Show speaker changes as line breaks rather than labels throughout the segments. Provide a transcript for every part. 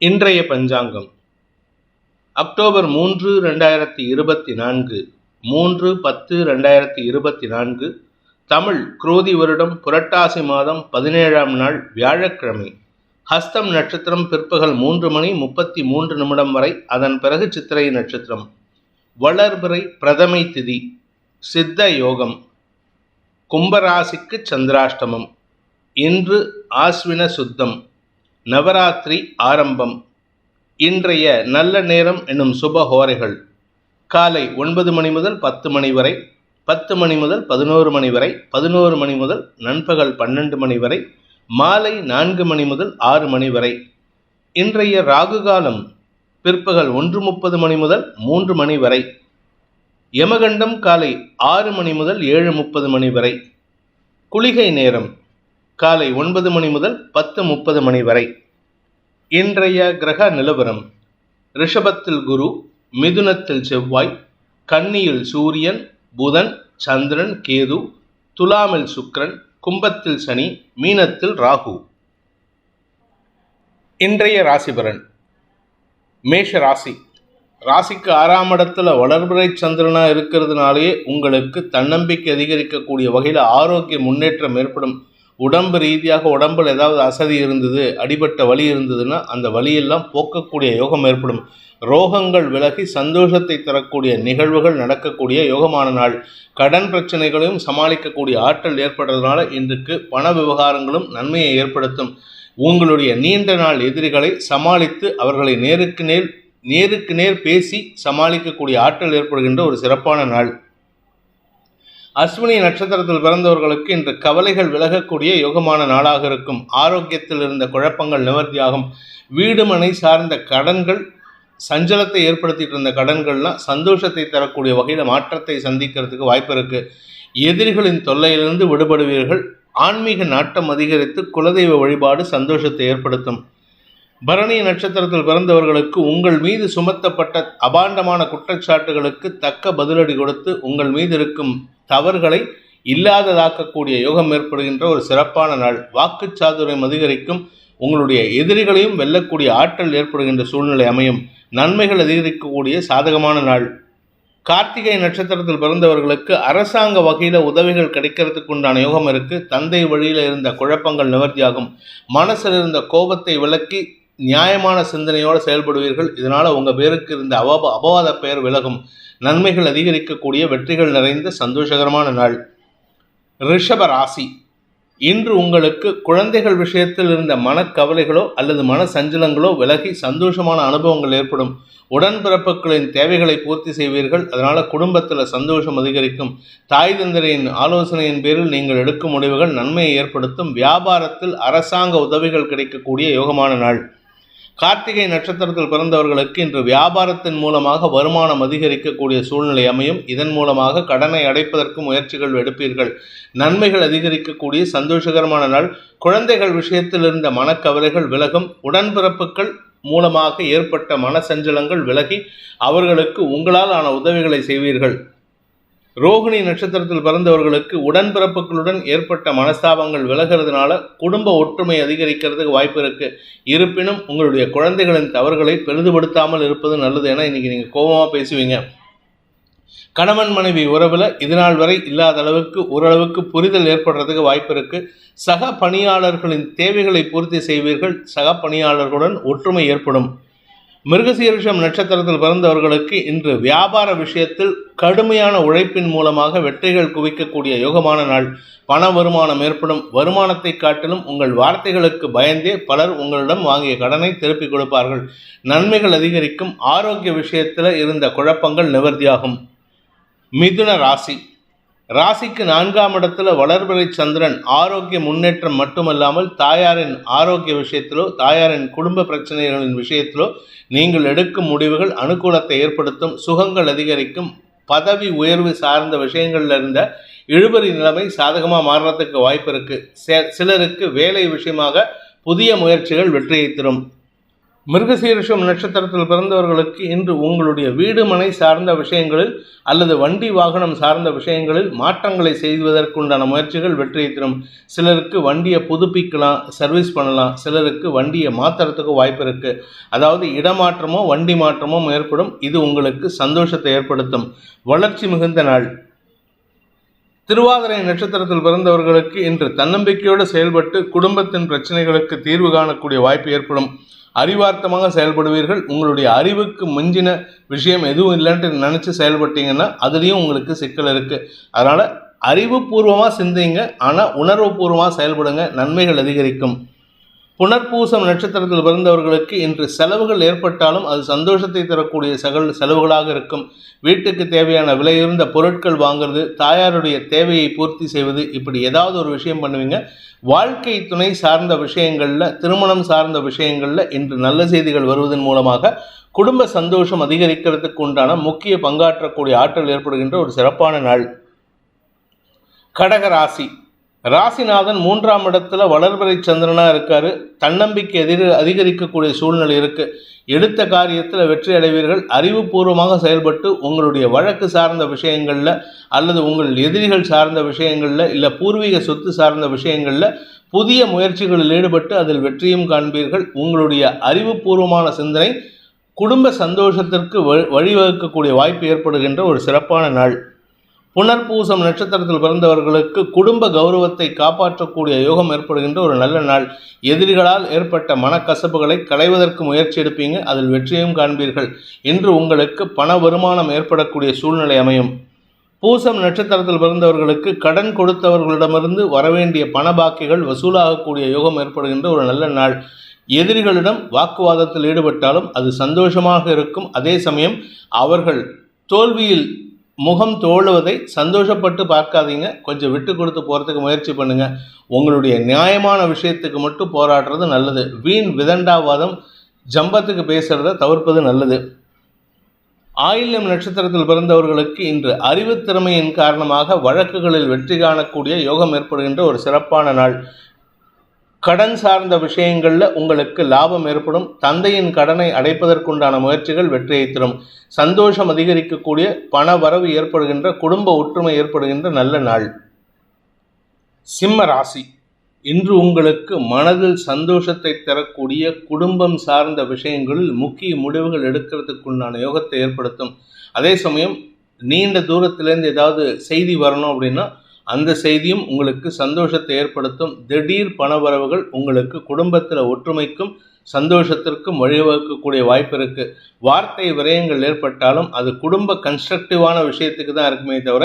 இன்றைய பஞ்சாங்கம். அக்டோபர் மூன்று ரெண்டாயிரத்தி இருபத்தி நான்கு மூன்று பத்து ரெண்டாயிரத்தி இருபத்தி நான்கு தமிழ் குரோதி வருடம் புரட்டாசி மாதம் பதினேழாம் நாள் வியாழக்கிழமை. ஹஸ்தம் நட்சத்திரம் பிற்பகல் மூன்று மணி முப்பத்தி மூன்று நிமிடம் வரை அதன் பிறகு சித்திரை நட்சத்திரம். வளர்பிறை பிரதமை திதி சித்த யோகம். கும்பராசிக்கு சந்திராஷ்டமம். இன்று ஆஸ்வின சுத்தம். நவராத்திரி ஆரம்பம். இன்றைய நல்ல நேரம் என்னும் சுப ஹோரைகள். காலை ஒன்பது மணி முதல் பத்து மணி வரை பத்து மணி முதல் பதினோரு மணி வரை பதினோரு மணி முதல் நண்பகல் பன்னெண்டு மணி வரை மாலை நான்கு மணி முதல் ஆறு மணி வரை. இன்றைய ராகு காலம் பிற்பகல் ஒன்று முப்பது மணி முதல் மூன்று மணி வரை. யமகண்டம் காலை ஆறு மணி முதல் ஏழு முப்பது மணி வரை. குளிகை நேரம் காலை ஒன்பது மணி முதல் பத்து முப்பது மணி வரை. இன்றைய கிரக நிலவரம். ரிஷபத்தில் குரு மிதுனத்தில் செவ்வாய் கன்னியில் சூரியன் புதன் சந்திரன் கேது துலாமில் சுக்ரன் கும்பத்தில் சனி மீனத்தில் ராகு. இன்றைய ராசிபரன் மேஷ ராசி. ராசிக்கு ஆறாம் இடத்துல வளர்பிறை சந்திரனா இருக்கிறதுனாலேயே உங்களுக்கு தன்னம்பிக்கை அதிகரிக்கக்கூடிய வகையில் ஆரோக்கிய முன்னேற்றம் ஏற்படும் உடம்பு ரீதியாக உடம்பில் ஏதாவது அசதி இருந்தது அடிபட்ட வலி இருந்ததுன்னா அந்த வலியெல்லாம் போக்கக்கூடிய யோகம் ஏற்படும். ரோகங்கள் விலகி சந்தோஷத்தை தரக்கூடிய நிகழ்வுகள் நடக்கக்கூடிய யோகமான நாள். கடன் பிரச்சனைகளையும் சமாளிக்கக்கூடிய ஆற்றல் ஏற்படுறதுனால இன்றைக்கு பண விவகாரங்களும் நன்மையை ஏற்படுத்தும். உங்களுடைய நீண்ட நாள் எதிரிகளை சமாளித்து அவர்களை நேருக்கு நேர் நேருக்கு நேர் பேசி சமாளிக்கக்கூடிய ஆற்றல் ஏற்படுகின்ற ஒரு சிறப்பான நாள். அஸ்வினி நட்சத்திரத்தில் பிறந்தவர்களுக்கு இன்று கவலைகள் விலகக்கூடிய யோகமான நாளாக இருக்கும். ஆரோக்கியத்தில் இருந்த குழப்பங்கள் நிவர்த்தியாகும். வீடு மனை சார்ந்த கடன்கள் சஞ்சலத்தை ஏற்படுத்திட்டு இருந்த கடன்கள்லாம் சந்தோஷத்தை தரக்கூடிய வகையில் மாற்றத்தை சந்திக்கிறதுக்கு வாய்ப்பு இருக்கு. எதிரிகளின் தொல்லையிலிருந்து விடுபடுவீர்கள். ஆன்மீக நாட்டம் அதிகரித்து குலதெய்வ வழிபாடு சந்தோஷத்தை ஏற்படுத்தும். பரணி நட்சத்திரத்தில் பிறந்தவர்களுக்கு உங்கள் மீது சுமத்தப்பட்ட அபாண்டமான குற்றச்சாட்டுகளுக்கு தக்க பதிலடி கொடுத்து உங்கள் மீது இருக்கும். தவறுகளை இல்லாததாக்கக்கூடிய யோகம் ஏற்படுகின்ற ஒரு சிறப்பான நாள். வாக்கு சாதுரியம் அதிகரிக்கும் உங்களுடைய எதிரிகளையும் வெல்லக்கூடிய ஆற்றல் ஏற்படுகின்ற சூழ்நிலை அமையும். நன்மைகள் அதிகரிக்கக்கூடிய சாதகமான நாள். கார்த்திகை நட்சத்திரத்தில் பிறந்தவர்களுக்கு அரசாங்க வகையில் உதவிகள் கிடைக்கிறதுக்கு உண்டான யோகம் இருக்கு. தந்தை வழியில் இருந்த குழப்பங்கள் நிவர்த்தியாகும். மனசில் இருந்த கோபத்தை விலக்கி நியாயமான சிந்தனையோடு செயல்படுவீர்கள். இதனால் உங்கள் பேருக்கு இருந்த அவப அபவாத பெயர் விலகும். நன்மைகள் அதிகரிக்கக்கூடிய வெற்றிகள் நிறைந்த சந்தோஷகரமான நாள். ரிஷப ராசி. இன்று உங்களுக்கு குழந்தைகள் விஷயத்தில் இருந்த மனக்கவலைகளோ அல்லது மன சஞ்சலங்களோ விலகி சந்தோஷமான அனுபவங்கள் ஏற்படும். உடன்பிறப்புகளின் தேவைகளை பூர்த்தி செய்வீர்கள். அதனால் குடும்பத்தில் சந்தோஷம் அதிகரிக்கும். தாய் தந்தரையின் ஆலோசனையின் பேரில் நீங்கள் எடுக்கும் முடிவுகள் நன்மையை ஏற்படுத்தும். வியாபாரத்தில் அரசாங்க உதவிகள் கிடைக்கக்கூடிய யோகமான நாள். கார்த்திகை நட்சத்திரத்தில் பிறந்தவர்களுக்கு இன்று வியாபாரத்தின் மூலமாக வருமானம் அதிகரிக்கக்கூடிய சூழ்நிலை அமையும். இதன் மூலமாக கடனை அடைப்பதற்கு முயற்சிகள் எடுப்பீர்கள். நன்மைகள் அதிகரிக்கக்கூடிய சந்தோஷகரமான நாள். குழந்தைகள் விஷயத்தில் இருந்த மனக்கவலைகள் விலகும். உடன்பிறப்புகள் மூலமாக ஏற்பட்ட மன சஞ்சலங்கள் விலகி அவர்களுக்கு உங்களால் ஆன உதவிகளை செய்வீர்கள். ரோகிணி நட்சத்திரத்தில் பிறந்தவர்களுக்கு உடன்பிறப்புகளுடன் ஏற்பட்ட மனஸ்தாபங்கள் விலகிறதுனால குடும்ப ஒற்றுமை அதிகரிக்கிறதுக்கு வாய்ப்பு இருக்கு. இருப்பினும் உங்களுடைய குழந்தைகளின் தவறுகளை பெரிதுபடுத்தாமல் இருப்பது நல்லது என இன்னைக்கு நீங்கள் கோபமாக பேசுவீங்க. கணவன் மனைவி உறவில் இதுநாள் வரை இல்லாத அளவுக்கு ஓரளவுக்கு புரிதல் ஏற்படுறதுக்கு வாய்ப்பு இருக்கு. சக பணியாளர்களின் தேவைகளை பூர்த்தி செய்வீர்கள். சக பணியாளர்களுடன் ஒற்றுமை ஏற்படும். மிருகசீரிஷம் நட்சத்திரத்தில் பிறந்தவர்களுக்கு இன்று வியாபார விஷயத்தில் கடுமையான உழைப்பின் மூலமாக வெற்றிகள் குவிக்கக்கூடிய யோகமான நாள். பண வருமானம் ஏற்படும். வருமானத்தை காட்டிலும் உங்கள் வார்த்தைகளுக்கு பயந்தே பலர் உங்களிடம் வாங்கிய கடனை திருப்பிக் கொடுப்பார்கள். நன்மைகள் அதிகரிக்கும். ஆரோக்கிய விஷயத்தில் இருந்த குழப்பங்கள் நிவர்த்தியாகும். மிதுன ராசி. ராசிக்கு நான்காம் இடத்துல வளர்பிறை சந்திரன் ஆரோக்கிய முன்னேற்றம் மட்டுமல்லாமல் தாயாரின் ஆரோக்கிய விஷயத்திலோ தாயாரின் குடும்ப பிரச்சனைகளின் விஷயத்திலோ நீங்கள் எடுக்கும் முடிவுகள் அனுகூலத்தை ஏற்படுத்தும் சுகங்கள் அதிகரிக்கும். பதவி உயர்வு சார்ந்த விஷயங்கள்ல இருந்த இழுபறி நிலைமை சாதகமாக மாறுறதுக்கு வாய்ப்பு இருக்கு. சிலருக்கு வேலை விஷயமாக புதிய முயற்சிகள் வெற்றியை தரும். மிருகசீரிஷம் நட்சத்திரத்தில் பிறந்தவர்களுக்கு இன்று உங்களுடைய வீடு மனை சார்ந்த விஷயங்களில் அல்லது வண்டி வாகனம் சார்ந்த விஷயங்களில் மாற்றங்களை செய்வதற்குண்டான முயற்சிகள் வெற்றியை தரும். சிலருக்கு வண்டியை புதுப்பிக்கலாம் சர்வீஸ் பண்ணலாம். சிலருக்கு வண்டியை மாற்றுறதுக்கு வாய்ப்பு இருக்குது அதாவது இடமாற்றமோ வண்டி மாற்றமோ ஏற்படும். இது உங்களுக்கு சந்தோஷத்தை ஏற்படுத்தும். வளர்ச்சி மிகுந்த நாள். திருவாதிரை நட்சத்திரத்தில் பிறந்தவர்களுக்கு இன்று தன்னம்பிக்கையோடு செயல்பட்டு குடும்பத்தின் பிரச்சனைகளுக்கு தீர்வு காணக்கூடிய வாய்ப்பு ஏற்படும். அறிவார்த்தமாக செயல்படுவீர்கள். உங்களுடைய அறிவுக்கு மிஞ்சின விஷயம் எதுவும் இல்லைன்ட்டு நினச்சி செயல்பட்டீங்கன்னா அதுலேயும் உங்களுக்கு சிக்கல் இருக்குது அதனால் அறிவுபூர்வமாக சிந்திங்க. ஆனால் உணர்வுபூர்வமாக செயல்படுங்க. நன்மைகள் அதிகரிக்கும். புனர்பூசம் நட்சத்திரத்தில் பிறந்தவர்களுக்கு இன்று செலவுகள் ஏற்பட்டாலும் அது சந்தோஷத்தை தரக்கூடிய சகல் செலவுகளாக இருக்கும். வீட்டுக்கு தேவையான விலையுறந்த பொருட்கள் வாங்குறது தாயாருடைய தேவையை பூர்த்தி செய்வது இப்படி ஏதாவது ஒரு விஷயம் பண்ணுவீங்க. வாழ்க்கை துணை சார்ந்த விஷயங்களில் திருமணம் சார்ந்த விஷயங்களில் இன்று நல்ல செய்திகள் வருவதன் மூலமாக குடும்ப சந்தோஷம் அதிகரிக்கிறதுக்கு உண்டான முக்கிய பங்காற்றக்கூடிய ஆற்றல் ஏற்படுகின்ற ஒரு சிறப்பான நாள். கடக ராசி. ராசிநாதன் மூன்றாம் இடத்துல வளர்பிறை சந்திரனா இருக்காரு. தன்னம்பிக்கை எதிர் அதிகரிக்கக்கூடிய சூழ்நிலை இருக்கு. எடுத்த காரியத்தில் வெற்றி அடைவீர்கள். அறிவுபூர்வமாக செயல்பட்டு உங்களுடைய வழக்கு சார்ந்த விஷயங்களில் அல்லது உங்கள் எதிரிகள் சார்ந்த விஷயங்களில் இல்லை பூர்வீக சொத்து சார்ந்த விஷயங்களில் புதிய முயற்சிகளில் ஈடுபட்டு அதில் வெற்றியும் காண்பீர்கள். உங்களுடைய அறிவுபூர்வமான சிந்தனை குடும்ப சந்தோஷத்திற்கு வழிவகுக்கக்கூடிய வாய்ப்பு ஏற்படுகின்ற ஒரு சிறப்பான நாள். புனர்பூசம் நட்சத்திரத்தில் பிறந்தவர்களுக்கு குடும்ப கௌரவத்தை காப்பாற்றக்கூடிய யோகம் ஏற்படுகின்ற ஒரு நல்ல நாள். எதிரிகளால் ஏற்பட்ட மனக்கசப்புகளை களைவதற்கு முயற்சி எடுப்பீங்க. அதில் வெற்றியும் காண்பீர்கள். இன்று உங்களுக்கு பண வருமானம் ஏற்படக்கூடிய சூழ்நிலை அமையும். பூசம் நட்சத்திரத்தில் பிறந்தவர்களுக்கு கடன் கொடுத்தவர்களிடமிருந்து வரவேண்டிய பண பாக்கிகள் வசூலாகக்கூடிய யோகம் ஏற்படுகின்ற ஒரு நல்ல நாள். எதிரிகளிடம் வாக்குவாதத்தில் ஈடுபட்டாலும் அது சந்தோஷமாக இருக்கும். அதே சமயம் அவர்கள் தோல்வியில் முகம் தோழுவதை சந்தோஷப்பட்டு பார்க்காதீங்க. கொஞ்சம் விட்டு கொடுத்து போகிறதுக்கு முயற்சி பண்ணுங்கள் உங்களுடைய நியாயமான விஷயத்துக்கு மட்டும் போராடுறது நல்லது. வீண் விதண்டாவாதம் ஜம்பத்துக்கு பேசுகிறத தவிர்ப்பது நல்லது. ஆயில்யம் நட்சத்திரத்தில் பிறந்தவர்களுக்கு இன்று அறிவுத்திறமையின் காரணமாக வழக்குகளில் வெற்றி காணக்கூடிய யோகம் ஏற்படுகின்ற ஒரு சிறப்பான நாள். கடன் சார்ந்த விஷயங்களில் உங்களுக்கு லாபம் ஏற்படும். தந்தையின் கடனை அடைப்பதற்குண்டான முயற்சிகள் வெற்றியை தரும். சந்தோஷம் அதிகரிக்கக்கூடிய பண வரவு ஏற்படுகின்ற குடும்ப ஒற்றுமை ஏற்படுகின்ற நல்ல நாள். சிம்ம ராசி. இன்று உங்களுக்கு மனதில் சந்தோஷத்தை தரக்கூடிய குடும்பம் சார்ந்த விஷயங்களில் முக்கிய முடிவுகள் எடுக்கிறதுக்குண்டான யோகத்தை ஏற்படுத்தும். அதே சமயம் நீண்ட தூரத்திலேருந்து ஏதாவது செய்தி வரணும் அப்படின்னா அந்த செய்தியும் உங்களுக்கு சந்தோஷத்தை ஏற்படுத்தும். திடீர் பணவரவுகள் உங்களுக்கு குடும்பத்தில் ஒற்றுமைக்கும் சந்தோஷத்திற்கும் வழிவகுக்கக்கூடிய வாய்ப்பு இருக்கு. வார்த்தை விரயங்கள் ஏற்பட்டாலும் அது குடும்ப கன்ஸ்ட்ரக்டிவான விஷயத்துக்கு தான் இருக்குமே தவிர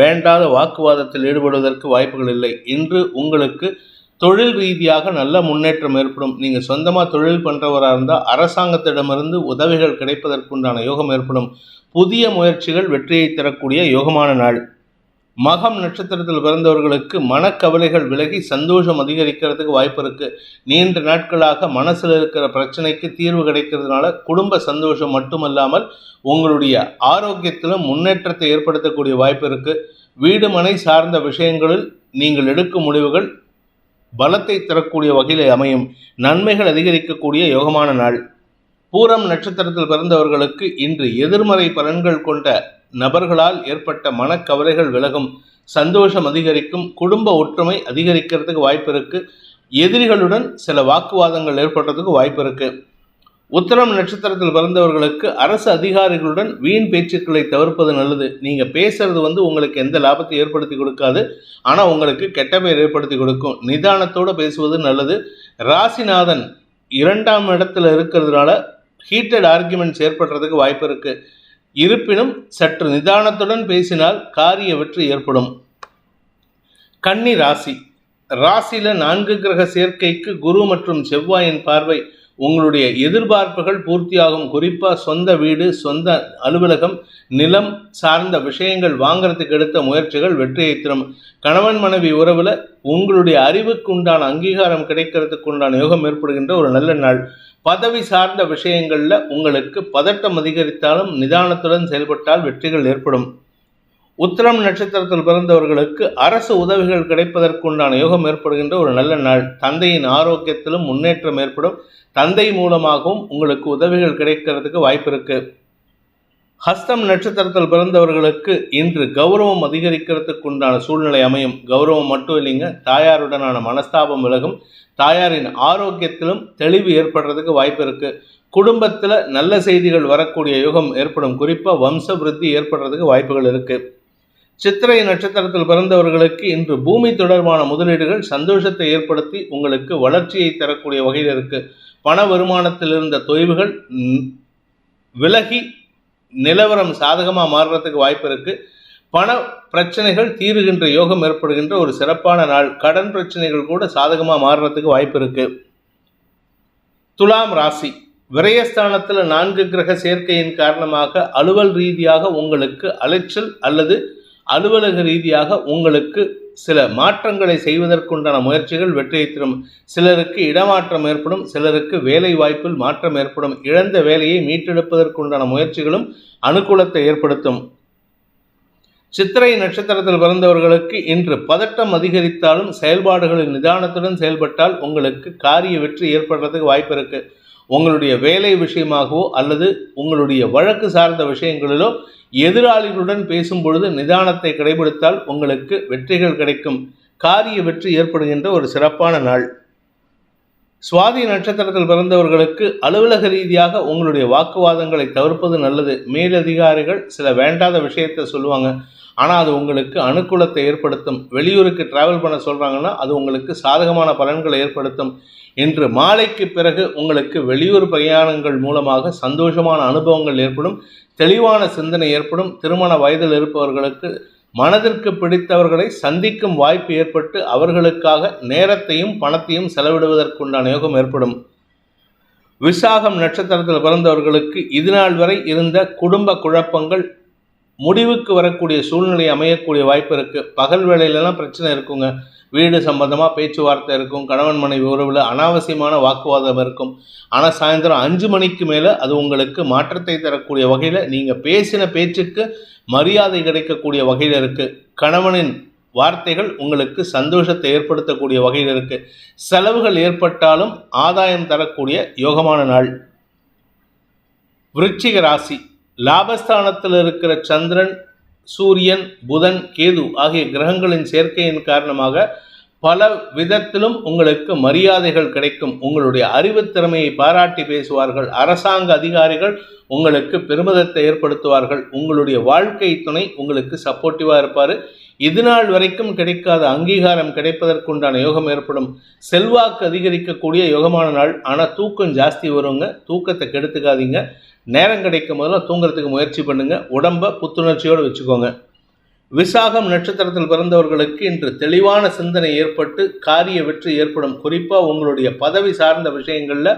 வேண்டாத வாக்குவாதத்தில் ஈடுபடுவதற்கு வாய்ப்புகள் இல்லை. இன்று உங்களுக்கு தொழில் ரீதியாக நல்ல முன்னேற்றம் ஏற்படும். நீங்கள் சொந்தமாக தொழில் பண்ணுறவராக இருந்தால் அரசாங்கத்திடமிருந்து உதவிகள் கிடைப்பதற்குண்டான யோகம் ஏற்படும். புதிய முயற்சிகள் வெற்றியை தரக்கூடிய யோகமான நாள். மகம் நட்சத்திரத்தில் பிறந்தவர்களுக்கு மனக்கவலைகள் விலகி சந்தோஷம் அதிகரிக்கிறதுக்கு வாய்ப்பு இருக்கு. நீண்ட நாட்களாக மனசில் இருக்கிற பிரச்சனைக்கு தீர்வு கிடைக்கிறதுனால குடும்ப சந்தோஷம் மட்டுமல்லாமல் உங்களுடைய ஆரோக்கியத்திலும் முன்னேற்றத்தை ஏற்படுத்தக்கூடிய வாய்ப்பு இருக்கு. வீடு மனை சார்ந்த விஷயங்களில் நீங்கள் எடுக்கும் முடிவுகள் பலத்தை தரக்கூடிய வகையில் அமையும். நன்மைகள் அதிகரிக்கக்கூடிய யோகமான நாள். பூரம் நட்சத்திரத்தில் பிறந்தவர்களுக்கு இன்று எதிர்மறை பலன்கள் கொண்ட நபர்களால் ஏற்பட்ட மனக்கவலைகள் விலகும் சந்தோஷம் அதிகரிக்கும் குடும்ப ஒற்றுமை அதிகரிக்கிறதுக்கு வாய்ப்பு இருக்கு எதிரிகளுடன் சில வாக்குவாதங்கள் ஏற்படுறதுக்கு வாய்ப்பு இருக்கு உத்தரம் நட்சத்திரத்தில் பிறந்தவர்களுக்கு அரசு அதிகாரிகளுடன் வீண் பேச்சுக்களை தவிர்ப்பது நல்லது. நீங்கள் பேசுறது வந்து உங்களுக்கு எந்த லாபத்தை ஏற்படுத்தி கொடுக்காது. ஆனால் உங்களுக்கு கெட்ட பெயர் ஏற்படுத்தி கொடுக்கும். நிதானத்தோடு பேசுவது நல்லது. ராசிநாதன் இரண்டாம் இடத்துல இருக்கிறதுனால ஹீட்டட் ஆர்குமெண்ட்ஸ் ஏற்படுறதுக்கு வாய்ப்பு இருக்குது இருப்பினும் சற்று நிதானத்துடன் பேசினால் காரிய வெற்றி ஏற்படும். கன்னி ராசி. ராசியில நான்கு கிரக சேர்க்கைக்கு குரு மற்றும் செவ்வாயின் பார்வை உங்களுடைய எதிர்பார்ப்புகள் பூர்த்தியாகும். குறிப்பாக சொந்த வீடு சொந்த அலுவலகம் நிலம் சார்ந்த விஷயங்கள் வாங்குறதுக்கு எடுத்த முயற்சிகள் வெற்றியை தரும். கணவன் மனைவி உறவில் உங்களுடைய அறிவுக்கு உண்டான அங்கீகாரம் கிடைக்கிறதுக்கு உண்டான யோகம் ஏற்படுகின்ற ஒரு நல்ல நாள். பதவி சார்ந்த விஷயங்களில் உங்களுக்கு பதட்டம் அதிகரித்தாலும் நிதானத்துடன் செயல்பட்டால் வெற்றிகள் ஏற்படும். உத்திரம் நட்சத்திரத்தில் பிறந்தவர்களுக்கு அரசு உதவிகள் கிடைப்பதற்குண்டான யோகம் ஏற்படுகின்ற ஒரு நல்ல நாள். தந்தையின் ஆரோக்கியத்திலும் முன்னேற்றம் ஏற்படும். தந்தை மூலமாகவும் உங்களுக்கு உதவிகள் கிடைக்கிறதுக்கு வாய்ப்பு இருக்குது ஹஸ்தம் நட்சத்திரத்தில் பிறந்தவர்களுக்கு இன்று கௌரவம் அதிகரிக்கிறதுக்கு உண்டான சூழ்நிலை அமையும். கௌரவம் மட்டும் இல்லைங்க தாயாருடனான மனஸ்தாபம் விலகும். தாயாரின் ஆரோக்கியத்திலும் தெளிவு ஏற்படுறதுக்கு வாய்ப்பு இருக்கு. குடும்பத்தில் நல்ல செய்திகள் வரக்கூடிய யுகம் ஏற்படும். குறிப்பாக வம்ச விருத்தி ஏற்படுறதுக்கு வாய்ப்புகள் இருக்கு. சித்திரை நட்சத்திரத்தில் பிறந்தவர்களுக்கு இன்று பூமி தொடர்பான முதலீடுகள் சந்தோஷத்தை ஏற்படுத்தி உங்களுக்கு வளர்ச்சியை தரக்கூடிய வகையில் இருக்கு. பண வருமானத்தில் இருந்த தொய்வுகள் விலகி நிலவரம் சாதகமாக மாறுறதுக்கு வாய்ப்பு இருக்குது பண பிரச்சனைகள் தீருகின்ற யோகம் ஏற்படுகின்ற ஒரு சிறப்பான நாள். கடன் பிரச்சனைகள் கூட சாதகமாக மாறுறதுக்கு வாய்ப்பு இருக்குது துலாம் ராசி. விரயஸ்தானத்தில் நான்கு கிரக சேர்க்கையின் காரணமாக அலுவல் ரீதியாக உங்களுக்கு அலைச்சல் அல்லது அலுவலக ரீதியாக உங்களுக்கு சில மாற்றங்களை செய்வதற்குண்டான முயற்சிகள் வெற்றியை தரும். சிலருக்கு இடமாற்றம் ஏற்படும் சிலருக்கு வேலை வாய்ப்பில் மாற்றம் ஏற்படும். இழந்த வேலையை மீட்டெடுப்பதற்குண்டான முயற்சிகளும் அனுகூலத்தை ஏற்படுத்தும். சித்திரை நட்சத்திரத்தில் பிறந்தவர்களுக்கு இன்று பதட்டம் அதிகரித்தாலும் செயல்பாடுகளில் நிதானத்துடன் செயல்பட்டால் உங்களுக்கு காரிய வெற்றி ஏற்படுறதுக்கு வாய்ப்பு இருக்கு. உங்களுடைய வேலை விஷயமாகவோ அல்லது உங்களுடைய வழக்கு சார்ந்த விஷயங்களிலோ எதிராளிகளுடன் பேசும் பொழுது நிதானத்தை கடைபிடித்தால் உங்களுக்கு வெற்றிகள் கிடைக்கும். காரிய வெற்றி ஏற்படுகின்ற ஒரு சிறப்பான நாள். சுவாதி நட்சத்திரத்தில் பிறந்தவர்களுக்கு அலுவலக ரீதியாக உங்களுடைய வாக்குவாதங்களை தவிர்ப்பது நல்லது. மேலதிகாரிகள் சில வேண்டாத விஷயத்தை சொல்லுவாங்க. ஆனால் அது உங்களுக்கு அனுகூலத்தை ஏற்படுத்தும். வெளியூருக்கு டிராவல் பண்ண சொல்கிறாங்கன்னா அது உங்களுக்கு சாதகமான பலன்களை ஏற்படுத்தும். இன்று மாலைக்கு பிறகு உங்களுக்கு வெளியூர் பிரயாணங்கள் மூலமாக சந்தோஷமான அனுபவங்கள் ஏற்படும். தெளிவான சிந்தனை ஏற்படும். திருமண வயதில் இருப்பவர்களுக்கு மனதிற்கு பிடித்தவர்களை சந்திக்கும் வாய்ப்பு ஏற்பட்டு அவர்களுக்காக நேரத்தையும் பணத்தையும் செலவிடுவதற்குண்டான யோகம் ஏற்படும். விசாகம் நட்சத்திரத்தில் பிறந்தவர்களுக்கு இதுநாள் வரை இருந்த குடும்ப குழப்பங்கள் முடிவுக்கு வரக்கூடிய சூழ்நிலை அமையக்கூடிய வாய்ப்பு இருக்குது பகல் வேலையிலலாம் பிரச்சனை இருக்குங்க. வீடு சம்பந்தமாக பேச்சுவார்த்தை இருக்கும். கணவன் மனைவி உறவில் அனாவசியமான வாக்குவாதம் இருக்கும். ஆனால் சாயந்தரம் அஞ்சு மணிக்கு மேலே அது உங்களுக்கு மாற்றத்தை தரக்கூடிய வகையில் நீங்கள் பேசின பேச்சுக்கு மரியாதை கிடைக்கக்கூடிய வகையில் இருக்குது கணவனின் வார்த்தைகள் உங்களுக்கு சந்தோஷத்தை ஏற்படுத்தக்கூடிய வகையில் இருக்கு. செலவுகள் ஏற்பட்டாலும் ஆதாயம் தரக்கூடிய யோகமான நாள். விருச்சிக ராசி. லாபஸ்தானத்தில் இருக்கிற சந்திரன் சூரியன் புதன் கேது ஆகிய கிரகங்களின் சேர்க்கையின் காரணமாக பல விதத்திலும் உங்களுக்கு மரியாதைகள் கிடைக்கும். உங்களுடைய அறிவுத் திறமையை பாராட்டி பேசுவார்கள். அரசாங்க அதிகாரிகள் உங்களுக்கு பெருமிதத்தை ஏற்படுத்துவார்கள். உங்களுடைய வாழ்க்கை துணை உங்களுக்கு சப்போர்ட்டிவாக இருப்பார். இதுநாள் வரைக்கும் கிடைக்காத அங்கீகாரம் கிடைப்பதற்குண்டான யோகம் ஏற்படும். செல்வாக்கு அதிகரிக்கக்கூடிய யோகமான நாள். ஆனால் தூக்கம் ஜாஸ்தி வருங்க. தூக்கத்தை கெடுத்துக்காதீங்க. நேரம் கிடைக்கும் போதெல்லாம் தூங்குறதுக்கு முயற்சி பண்ணுங்கள் உடம்பை புத்துணர்ச்சியோடு வச்சுக்கோங்க. விசாகம் நட்சத்திரத்தில் பிறந்தவர்களுக்கு இன்று தெளிவான சிந்தனை ஏற்பட்டு காரிய வெற்றி ஏற்படும். குறிப்பாக உங்களுடைய பதவி சார்ந்த விஷயங்களில்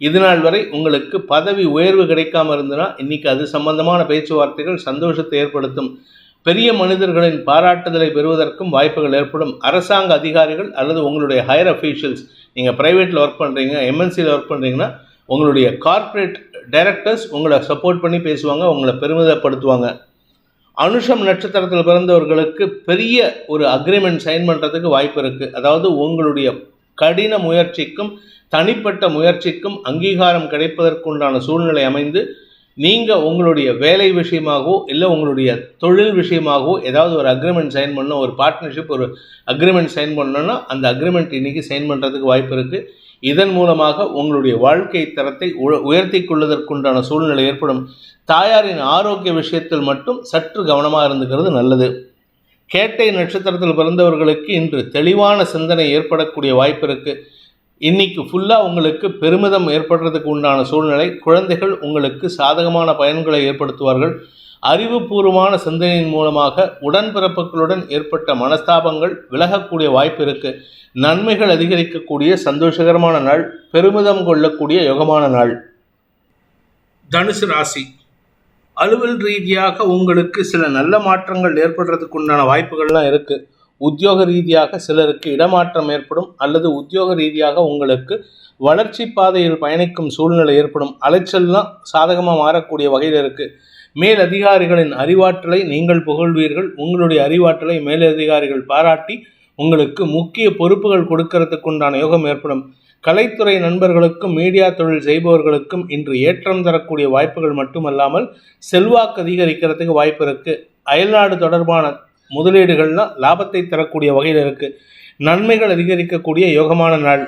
இதுநாள் வரை உங்களுக்கு பதவி உயர்வு கிடைக்காம இருந்ததுன்னா இன்னைக்கு அது சம்பந்தமான பேச்சுவார்த்தைகள் சந்தோஷத்தை ஏற்படுத்தும். பெரிய மனிதர்களின் பாராட்டுதலை பெறுவதற்கும் வாய்ப்புகள் ஏற்படும். அரசாங்க அதிகாரிகள் அல்லது உங்களுடைய ஹையர் அஃபீஷியல்ஸ் நீங்கள் ப்ரைவேட்டில் ஒர்க் பண்ணுறீங்க எம்என்சியில் ஒர்க் பண்ணுறீங்கன்னா உங்களுடைய கார்ப்பரேட் டைரக்டர்ஸ் உங்களை சப்போர்ட் பண்ணி பேசுவாங்க உங்களை பெருமிதப்படுத்துவாங்க. அனுஷம் நட்சத்திரத்தில் பிறந்தவர்களுக்கு பெரிய ஒரு அக்ரிமெண்ட் சைன் பண்ணுறதுக்கு வாய்ப்பு இருக்குது அதாவது உங்களுடைய கடின முயற்சிக்கும் தனிப்பட்ட முயற்சிக்கும் அங்கீகாரம் கிடைப்பதற்குண்டான சூழ்நிலை அமைந்து நீங்கள் உங்களுடைய வேலை விஷயமாகவோ இல்லை உங்களுடைய தொழில் விஷயமாகவோ ஏதாவது ஒரு அக்ரிமெண்ட் சைன் பண்ணணும் ஒரு பார்ட்னர்ஷிப் ஒரு அக்ரிமெண்ட் சைன் பண்ணோன்னா அந்த அக்ரிமெண்ட் இன்னைக்கு சைன் பண்ணுறதுக்கு வாய்ப்பு இருக்குது இதன் மூலமாக உங்களுடைய வாழ்க்கை தரத்தை உ- உயர்த்தி கொள்வதற்குண்டான சூழ்நிலை ஏற்படும். தாயாரின் ஆரோக்கிய விஷயத்தில் மட்டும் சற்று கவனமாக இருந்துக்கிறது நல்லது. கேட்டை நட்சத்திரத்தில் பிறந்தவர்களுக்கு இன்று தெளிவான சிந்தனை ஏற்படக்கூடிய வாய்ப்பு இருக்குது இன்னைக்கு ஃபுல்லாக உங்களுக்கு பெருமிதம் ஏற்படுறதுக்கு உண்டான சூழ்நிலை குழந்தைகள் உங்களுக்கு சாதகமான பயன்களை ஏற்படுத்துவார்கள். அறிவுபூர்வமான சிந்தனையின் மூலமாக உடன்பிறப்புகளுடன் ஏற்பட்ட மனஸ்தாபங்கள் விலகக்கூடிய வாய்ப்பு இருக்கு. நன்மைகள் அதிகரிக்கக்கூடிய சந்தோஷகரமான நாள் பெருமிதம் கொள்ளக்கூடிய யோகமான நாள். தனுசு ராசி. அலுவல் ரீதியாக உங்களுக்கு சில நல்ல மாற்றங்கள் ஏற்படுறதுக்கு உண்டான வாய்ப்புகள்லாம் இருக்கு. உத்தியோக ரீதியாக சிலருக்கு இடமாற்றம் ஏற்படும் அல்லது உத்தியோக ரீதியாக உங்களுக்கு வளர்ச்சி பாதையில் பயணிக்கும் சூழ்நிலை ஏற்படும். அலைச்சல்லாம் சாதகமாக மாறக்கூடிய வகையில் இருக்குது மேல் அதிகாரிகளின் அறிவாற்றலை நீங்கள் புகழ்வீர்கள். உங்களுடைய அறிவாற்றலை மேலதிகாரிகள் பாராட்டி உங்களுக்கு முக்கிய பொறுப்புகள் கொடுக்கறதுக்கு உண்டான யோகம் ஏற்படும். கலைத்துறை நண்பர்களுக்கும் மீடியா தொழில் செய்பவர்களுக்கும் இன்று ஏற்றம் தரக்கூடிய வாய்ப்புகள் மட்டுமல்லாமல் செல்வாக்கு அதிகரிக்கிறதுக்கு வாய்ப்பு இருக்குது அயல்நாடு தொடர்பான முதலீடுகள்னால் லாபத்தை தரக்கூடிய வகையில் இருக்குது நன்மைகள் அதிகரிக்கக்கூடிய யோகமான நாள்.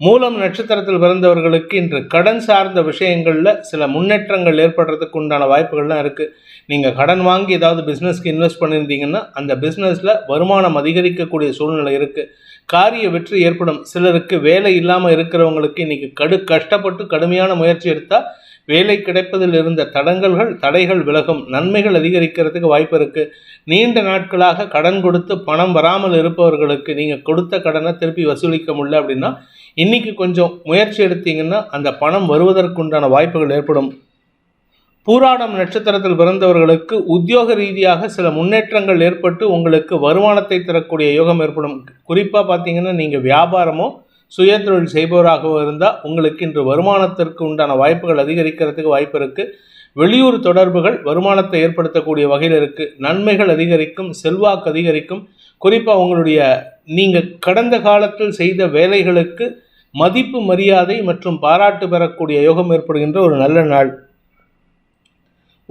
மூலம் நட்சத்திரத்தில் பிறந்தவர்களுக்கு இன்று கடன் சார்ந்த விஷயங்களில் சில முன்னேற்றங்கள் ஏற்படுறதுக்கு உண்டான வாய்ப்புகள்லாம் இருக்குது நீங்கள் கடன் வாங்கி ஏதாவது பிஸ்னஸ்க்கு இன்வெஸ்ட் பண்ணியிருந்தீங்கன்னா அந்த பிஸ்னஸில் வருமானம் அதிகரிக்கக்கூடிய சூழ்நிலை இருக்குது காரிய வெற்றி ஏற்படும். சிலருக்கு வேலை இல்லாமல் இருக்கிறவங்களுக்கு இன்றைக்கி கடு கஷ்டப்பட்டு கடுமையான முயற்சி எடுத்தால் வேலை கிடைப்பதில் இருந்த தடங்கல்கள் தடைகள் விலகும். நன்மைகள் அதிகரிக்கிறதுக்கு வாய்ப்பு இருக்குது நீண்ட நாட்களாக கடன் கொடுத்து பணம் வராமல் இருப்பவர்களுக்கு நீங்கள் கொடுத்த கடனை திருப்பி வசூலிக்க முடியல அப்படின்னா இன்றைக்கி கொஞ்சம் முயற்சி எடுத்தீங்கன்னா அந்த பணம் வருவதற்குண்டான வாய்ப்புகள் ஏற்படும். பூராடம் நட்சத்திரத்தில் பிறந்தவர்களுக்கு உத்தியோக ரீதியாக சில முன்னேற்றங்கள் ஏற்பட்டு உங்களுக்கு வருமானத்தை தரக்கூடிய யோகம் ஏற்படும். குறிப்பாக பார்த்தீங்கன்னா நீங்கள் வியாபாரமோ சுயதொழில் செய்பவராகவும் இருந்தால் உங்களுக்கு இன்று வருமானத்திற்கு உண்டான வாய்ப்புகள் அதிகரிக்கிறதுக்கு வாய்ப்பு இருக்குது வெளியூர் தொடர்புகள் வருமானத்தை ஏற்படுத்தக்கூடிய வகையில் இருக்குது நன்மைகள் அதிகரிக்கும் செல்வாக்கு அதிகரிக்கும். குறிப்பாக உங்களுடைய நீங்கள் கடந்த காலத்தில் செய்த வேலைகளுக்கு மதிப்பு மரியாதை மற்றும் பாராட்டு பெறக்கூடிய யோகம் ஏற்படுகின்ற ஒரு நல்ல நாள்.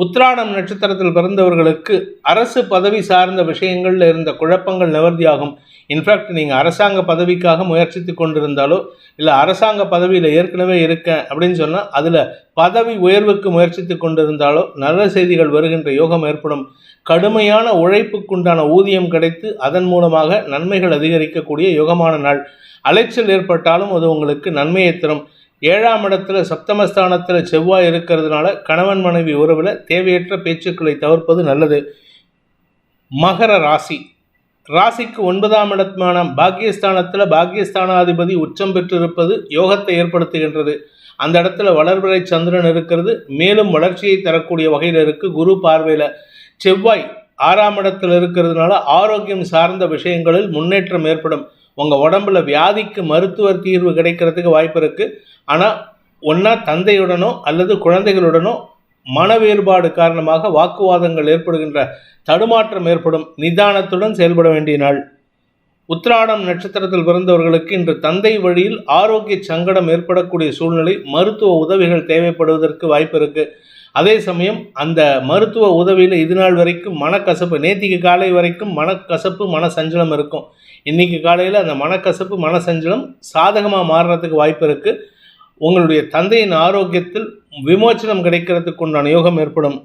உத்ராடம் நட்சத்திரத்தில் பிறந்தவர்களுக்கு அரசு பதவி சார்ந்த விஷயங்களில் இருந்த குழப்பங்கள் நிவர்த்தியாகும். இன்ஃபேக்ட் நீங்கள் அரசாங்க பதவிக்காக முயற்சித்து கொண்டிருந்தாலோ இல்லை அரசாங்க பதவியில் ஏற்கனவே இருக்கேன் அப்படின்னு சொன்னால் அதில் பதவி உயர்வுக்கு முயற்சித்து கொண்டிருந்தாலோ நல்ல செய்திகள் வருகின்ற யோகம் ஏற்படும். கடுமையான உழைப்புக்குண்டான ஊதியம் கிடைத்து அதன் மூலமாக நன்மைகள் அதிகரிக்கக்கூடிய யோகமான நாள். அலைச்சல் ஏற்பட்டாலும் அது உங்களுக்கு நன்மையை தரும். ஏழாம் இடத்துல சப்தமஸ்தானத்தில் செவ்வாய் இருக்கிறதுனால கணவன் மனைவி உறவில் தேவையற்ற பேச்சுக்களை தவிர்ப்பது நல்லது. மகர ராசி. ராசிக்கு ஒன்பதாம் இடமான பாக்கியஸ்தானத்தில் பாக்கியஸ்தானாதிபதி உச்சம் பெற்றிருப்பது யோகத்தை ஏற்படுத்துகின்றது. அந்த இடத்துல வளர்பிறை சந்திரன் இருக்கிறது. மேலும் வளர்ச்சியை தரக்கூடிய வகையில் இருக்குது குரு பார்வையில். செவ்வாய் ஆறாம் இடத்தில் இருக்கிறதுனால ஆரோக்கியம் சார்ந்த விஷயங்களில் முன்னேற்றம் ஏற்படும். உங்கள் உடம்புல வியாதிக்கு மருத்துவர் தீர்வு கிடைக்கிறதுக்கு வாய்ப்பு இருக்குது ஆனால் ஒன்றா தந்தையுடனோ அல்லது குழந்தைகளுடனோ மன வேறுபாடு காரணமாக வாக்குவாதங்கள் ஏற்படுகின்ற தடுமாற்றம் ஏற்படும் நிதானத்துடன் செயல்பட வேண்டிய நாள். உத்ராடம் நட்சத்திரத்தில் பிறந்தவர்களுக்கு இன்று தந்தை வழியில் ஆரோக்கிய சங்கடம் ஏற்படக்கூடிய சூழ்நிலை மருத்துவ உதவிகள் தேவைப்படுவதற்கு வாய்ப்பு இருக்கு. அதே சமயம் அந்த மருத்துவ உதவியில் இது நாள் வரைக்கும் மனக்கசப்பு நேத்திக்கு காலை வரைக்கும் மனக்கசப்பு மன சஞ்சலம் இருக்கும். இன்னைக்கு காலையில் அந்த மனக்கசப்பு மன சஞ்சலம் சாதகமாக மாறுறதுக்கு வாய்ப்பு இருக்குது உங்களுடைய தந்தையின் ஆரோக்கியத்தில் விமோச்சனம் கிடைக்கிறதுக்கு உண்டான யோகம் ஏற்படும்.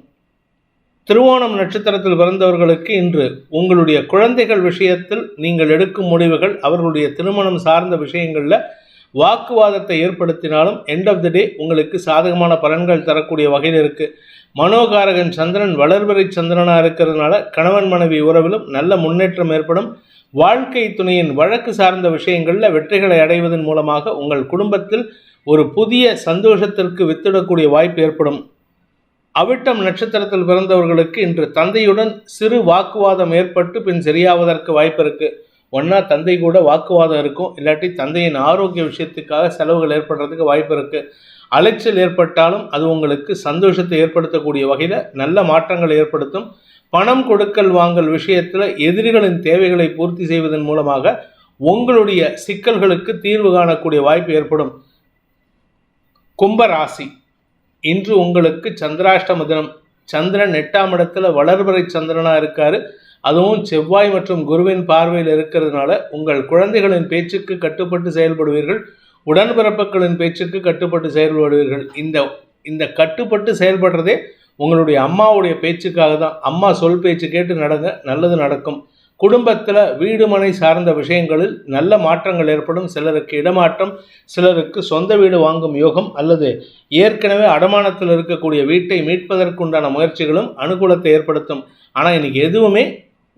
திருவோணம் நட்சத்திரத்தில் பிறந்தவர்களுக்கு இன்று உங்களுடைய குழந்தைகள் விஷயத்தில் நீங்கள் எடுக்கும் முடிவுகள் அவர்களுடைய திருமணம் சார்ந்த விஷயங்களில் வாக்குவாதத்தை ஏற்படுத்தினாலும் எண்ட் ஆஃப் த டே உங்களுக்கு சாதகமான பலன்கள் தரக்கூடிய வகையில் இருக்குது மனோகாரகன் சந்திரன் வளர்வரை சந்திரனாக இருக்கிறதுனால கணவன் மனைவி உறவிலும் நல்ல முன்னேற்றம் ஏற்படும். வாழ்க்கை துணையின் வழக்கு சார்ந்த விஷயங்களில் வெற்றிகளை அடைவதன் மூலமாக உங்கள் குடும்பத்தில் ஒரு புதிய சந்தோஷத்திற்கு வித்திடக்கூடிய வாய்ப்பு ஏற்படும். அவிட்டம் நட்சத்திரத்தில் பிறந்தவர்களுக்கு இன்று தந்தையுடன் சிறு வாக்குவாதம் ஏற்பட்டு பின் சரியாவதற்கு வாய்ப்பு இருக்கு. ஒன்றா தந்தை கூட வாக்குவாதம் இருக்கும். இல்லாட்டி தந்தையின் ஆரோக்கிய விஷயத்துக்காக செலவுகள் ஏற்படுறதுக்கு வாய்ப்பு இருக்கு. அலைச்சல் ஏற்பட்டாலும் அது உங்களுக்கு சந்தோஷத்தை ஏற்படுத்தக்கூடிய வகையில் நல்ல மாற்றங்கள் ஏற்படுத்தும். பணம் கொடுக்கல் வாங்கல் விஷயத்தில் எதிரிகளின் தேவைகளை பூர்த்தி செய்வதன் மூலமாக உங்களுடைய சிக்கல்களுக்கு தீர்வு காணக்கூடிய வாய்ப்பு ஏற்படும். கும்பராசி. இன்று உங்களுக்கு சந்திராஷ்டம தினம் சந்திரன் எட்டாம் இடத்துல வளர்வரை சந்திரனாக இருக்காரு. அதுவும் செவ்வாய் மற்றும் குருவின் பார்வையில் இருக்கிறதுனால உங்கள் குழந்தைகளின் பேச்சுக்கு கட்டுப்பட்டு செயல்படுவீர்கள். உடன்பிறப்புகளின் பேச்சுக்கு கட்டுப்பட்டு செயல்படுவீர்கள். இந்த இந்த கட்டுப்பட்டு செயல்படுறதே உங்களுடைய அம்மாவுடைய பேச்சுக்காக தான். அம்மா சொல் பேச்சு கேட்டு நடங்க. நல்லது நடக்கும். குடும்பத்தில் வீடு மனை சார்ந்த விஷயங்களில் நல்ல மாற்றங்கள் ஏற்படும். சிலருக்கு இடமாற்றம் சிலருக்கு சொந்த வீடு வாங்கும் யோகம் அல்லது ஏற்கனவே அடமானத்தில் இருக்கக்கூடிய வீட்டை மீட்பதற்குண்டான முயற்சிகளும் அனுகூலத்தை ஏற்படுத்தும். ஆனால் இன்னைக்கு எதுவுமே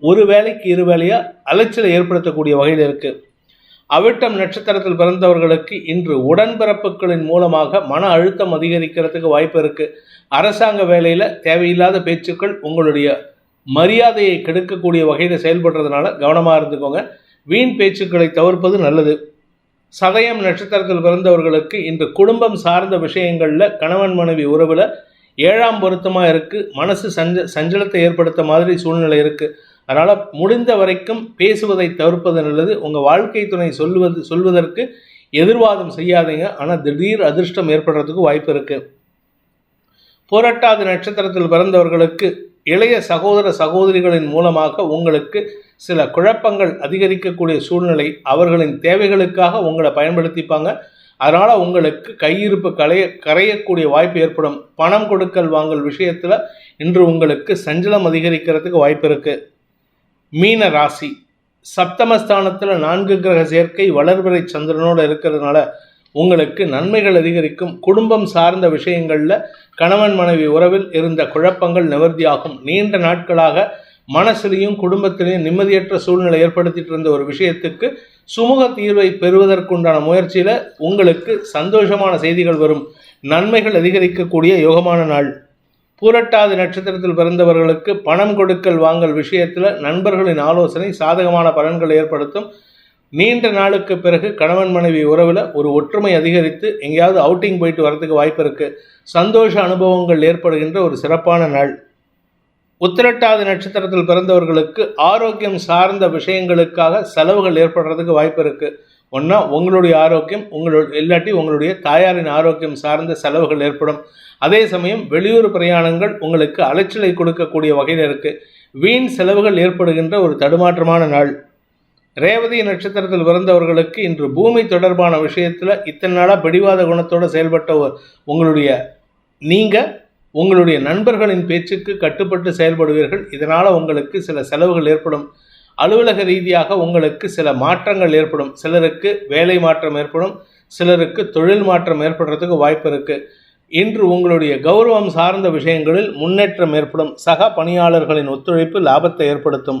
ஒரு வேலைக்கு இரு வேலையாக அலைச்சலை ஏற்படுத்தக்கூடிய வகையில் இருக்குது அவிட்டம் நட்சத்திரத்தில் பிறந்தவர்களுக்கு இன்று உடன்பிறப்புகளின் மூலமாக மன அழுத்தம் அதிகரிக்கிறதுக்கு வாய்ப்பு இருக்குது அரசாங்க வேலையில் தேவையில்லாத பேச்சுக்கள் உங்களுடைய மரியாதையை கெடுக்கக்கூடிய வகையில் செயல்படுறதுனால கவனமாக இருந்துக்கோங்க. வீண் பேச்சுக்களை தவிர்ப்பது நல்லது. சதயம் நட்சத்திரத்தில் பிறந்தவர்களுக்கு இன்று குடும்பம் சார்ந்த விஷயங்களில் கணவன் மனைவி உறவில் ஏழாம் பொருத்தமாக இருக்குது மனசு சஞ்ச சஞ்சலத்தை ஏற்படுத்த மாதிரி சூழ்நிலை இருக்குது அதனால் முடிந்த வரைக்கும் பேசுவதை தவிர்ப்பது நல்லது. உங்கள் வாழ்க்கை துணை சொல்லுவது சொல்வதற்கு எதிர்வாதம் செய்யாதீங்க. ஆனால் திடீர் அதிர்ஷ்டம் ஏற்படுறதுக்கு வாய்ப்பு இருக்குது புரட்டாதி நட்சத்திரத்தில் பிறந்தவர்களுக்கு இளைய சகோதர சகோதரிகளின் மூலமாக உங்களுக்கு சில குழப்பங்கள் அதிகரிக்கக்கூடிய சூழ்நிலை அவர்களின் தேவைகளுக்காக உங்களை பயன்படுத்திப்பாங்க. அதனால் உங்களுக்கு கையிருப்பு கலைய கரையக்கூடிய வாய்ப்பு ஏற்படும். பணம் கொடுக்கல் வாங்கல் விஷயத்தில் இன்று உங்களுக்கு சஞ்சலம் அதிகரிக்கிறதுக்கு வாய்ப்பு இருக்குது மீன ராசி. சப்தமஸ்தானத்தில் நான்கு கிரக சேர்க்கை வளர்பிறை சந்திரனோடு இருக்கிறதுனால உங்களுக்கு நன்மைகள் அதிகரிக்கும். குடும்பம் சார்ந்த விஷயங்களில் கணவன் மனைவி உறவில் இருந்த குழப்பங்கள் நிவர்த்தியாகும். நீண்ட நாட்களாக மனசிலையும் குடும்பத்திலையும் நிம்மதியற்ற சூழ்நிலை ஏற்படுத்திட்டு இருந்த ஒரு விஷயத்துக்கு சுமூக தீர்வை பெறுவதற்குண்டான முயற்சியில் உங்களுக்கு சந்தோஷமான செய்திகள் வரும். நன்மைகள் அதிகரிக்கக்கூடிய யோகமான நாள். பூரட்டாதி நட்சத்திரத்தில் பிறந்தவர்களுக்கு பணம் கொடுக்கல் வாங்கல் விஷயத்தில் நண்பர்களின் ஆலோசனை சாதகமான பலன்கள் ஏற்படுத்தும். நீண்ட நாளுக்கு பிறகு கணவன் மனைவி உறவில் ஒரு ஒற்றுமை அதிகரித்து எங்கேயாவது அவுட்டிங் போயிட்டு வரதுக்கு வாய்ப்பு இருக்குது சந்தோஷ அனுபவங்கள் ஏற்படுகின்ற ஒரு சிறப்பான நாள். உத்திரட்டாதி நட்சத்திரத்தில் பிறந்தவர்களுக்கு ஆரோக்கியம் சார்ந்த விஷயங்களுக்காக செலவுகள் ஏற்படுறதுக்கு வாய்ப்பு இருக்குது ஒன்றா உங்களுடைய ஆரோக்கியம் உங்களுடைய இல்லாட்டி உங்களுடைய தாயாரின் ஆரோக்கியம் சார்ந்த செலவுகள் ஏற்படும். அதே சமயம் வெளியூர் பிரயாணங்கள் உங்களுக்கு அலைச்சலை கொடுக்கக்கூடிய வகையில் இருக்குது வீண் செலவுகள் ஏற்படுகின்ற ஒரு தடுமாற்றமான நாள். ரேவதி நட்சத்திரத்தில் பிறந்தவர்களுக்கு இன்று பூமி தொடர்பான விஷயத்தில் இத்தனை நாளாக பிடிவாத குணத்தோடு செயல்பட்ட உங்களுடைய நீங்கள் உங்களுடைய நண்பர்களின் பேச்சுக்கு கட்டுப்பட்டு செயல்படுவீர்கள். இதனால் உங்களுக்கு சில செலவுகள் ஏற்படும். அலுவலக ரீதியாக உங்களுக்கு சில மாற்றங்கள் ஏற்படும். சிலருக்கு வேலை மாற்றம் ஏற்படும். சிலருக்கு தொழில் மாற்றம் ஏற்படுறதுக்கு வாய்ப்பு இருக்குது இன்று உங்களுடைய கௌரவம் சார்ந்த விஷயங்களில் முன்னேற்றம் ஏற்படும். சக பணியாளர்களின் ஒத்துழைப்பு லாபத்தை ஏற்படுத்தும்.